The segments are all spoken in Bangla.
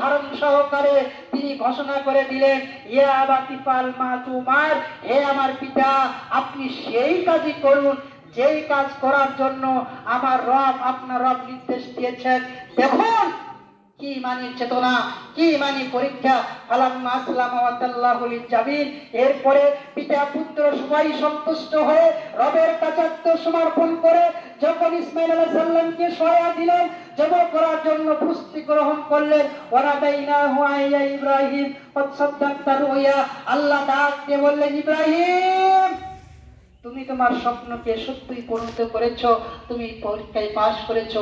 ধারণ সহকারে তিনি ঘোষণা করে দিলেন, ইয়া আবাতি মা তোমার হে আমার পিতা, আপনি সেই কাজই করুন, যেই কাজ করার জন্য আমার রব আপনার রব নির্দেশ দিয়েছেন। দেখুন কি মানি চেতনা, কি মানি পরীক্ষা? ফালাম্মা আসলাম জামিন এরপরে পিতা পুত্র সবাই সন্তুষ্ট হয়ে রবের কাছে আত্মসমর্পণ করে যখন ইসমাইল আলাইহিস সালামকে সয়া দিলেন, জবাব করার জন্য প্রস্তুতি গ্রহণ করলেন। ওয়ানাদাইনা হুয়াইয়া ইব্রাহিম, কদ সাদ্দাক্তা রুয়া আল্লাহ ডাক দিয়ে বললেন, ইব্রাহিম তুমি তোমার স্বপ্নকে সত্যি পরিণত করেছ, তুমি পরীক্ষায় পাশ করেছ।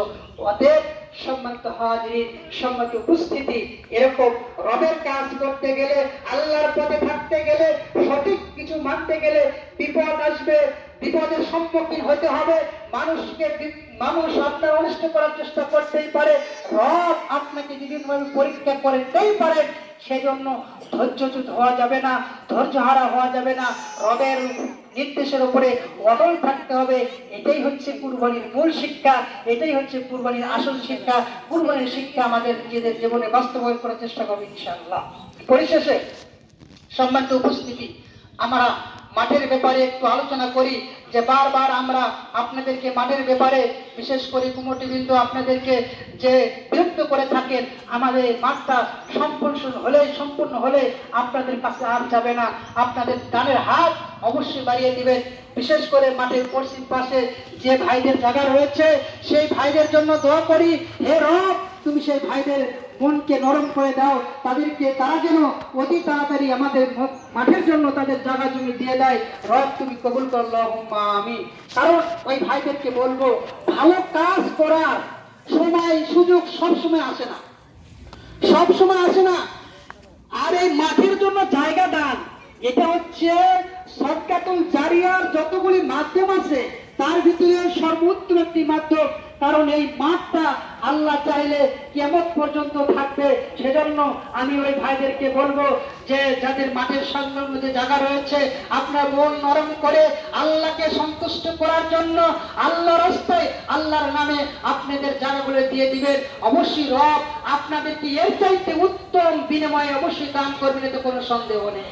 অতএব সম্মানিত হাজির সম্মানিত উপস্থিতি, এরকম রবের কাজ করতে গেলে, আল্লাহর পথে থাকতে গেলে, সঠিক কিছু মানতে গেলে বিপদ আসবে। বিপদের সম্মুখীন হতে হবে। মানুষকে মানুষ আপনার অনিষ্ট করার চেষ্টা করতেই পারে, রব আপনাকে বিভিন্নভাবে পরীক্ষা করতেই পারে, সেজন্য ধৈর্যচ্যুত হওয়া যাবে না ধৈর্য হারা হওয়া যাবে না। রবের নির্দেশের উপরে অটল থাকতে হবে, এটাই হচ্ছে কুরবানির মূল শিক্ষা, এটাই হচ্ছে কুরবানির আসল শিক্ষা। কুরবানির শিক্ষা আমাদের নিজেদের জীবনে বাস্তবায়ন করার চেষ্টা করবে ইনশাআল্লাহ। পরিশেষে সম্মানিত উপস্থিতি, আমরা মাঠের ব্যাপারে একটু আলোচনা করি যে বারবার আমরা আপনাদেরকে মাঠের ব্যাপারে, বিশেষ করে কুমটি বিন্দু আপনাদেরকে যে বিরক্ত করে থাকেন, আমাদের মাঠটা সম্পূর্ণ হলে সম্পূর্ণ হলে আপনাদের কাছে আর যাবে না। আপনাদের ডানের হাত অবশ্যই বাড়িয়ে দিবেন। বিশেষ করে মাঠের পশ্চিম পাশে যে ভাইদের জায়গা রয়েছে, সেই ভাইদের জন্য দোয়া করি, হে রব, তুমি সেই ভাইদের মনকে নরম করে দাও। তাদেরকে তারা যেন অতি তাড়াতাড়ি আমাদের মাঠের জন্য তাদের জায়গা জমি দিয়ে দেয়। রব, তুমি কবুল করল আমি কারণ ওই ভাইদেরকে বলব, ভালো কাজ করার সময়, সুযোগ সব সময় আসে না। সব সময় আসে না। আর এই মাঠের জন্য জায়গা দান। এটা হচ্ছে সরকাতুল জারিয়ার যতগুলি মাধ্যম আছে তার ভিতরে সর্বোত্তম একটি মাধ্যম কারণ এই মাঠটা আল্লাহ চাইলে কেমন পর্যন্ত থাকবে, সেজন্য আমি ওই ভাইদেরকে বলব যে, যাদের মাঠের সংলগ্ন যে জায়গা রয়েছে, আপনার মন নরম করে আল্লাহকে সন্তুষ্ট করার জন্য আল্লাহ রাস্তায়, আল্লাহর নামে আপনাদের জায়গাগুলো দিয়ে দিবেন। অবশ্যই রব আপনাদেরকে এর চাইতে উত্তম বিনিময়ে অবশ্যই দান করবেন, এতে কোনো সন্দেহ নেই।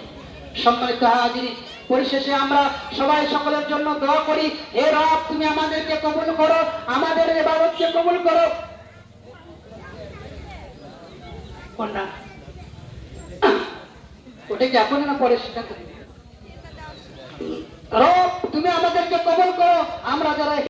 সম্মানিত হাজিরি পরিশেষে আমরা সবাই সকলের জন্য দোয়া করি। হে রব, তুমি আমাদেরকে কবুল করো, আমাদের এ বাবদকে কবুল করো। কন্যা ওটা কি এখন না, পরে সেটা রব, তুমি আমাদেরকে কবল করো, আমরা যারা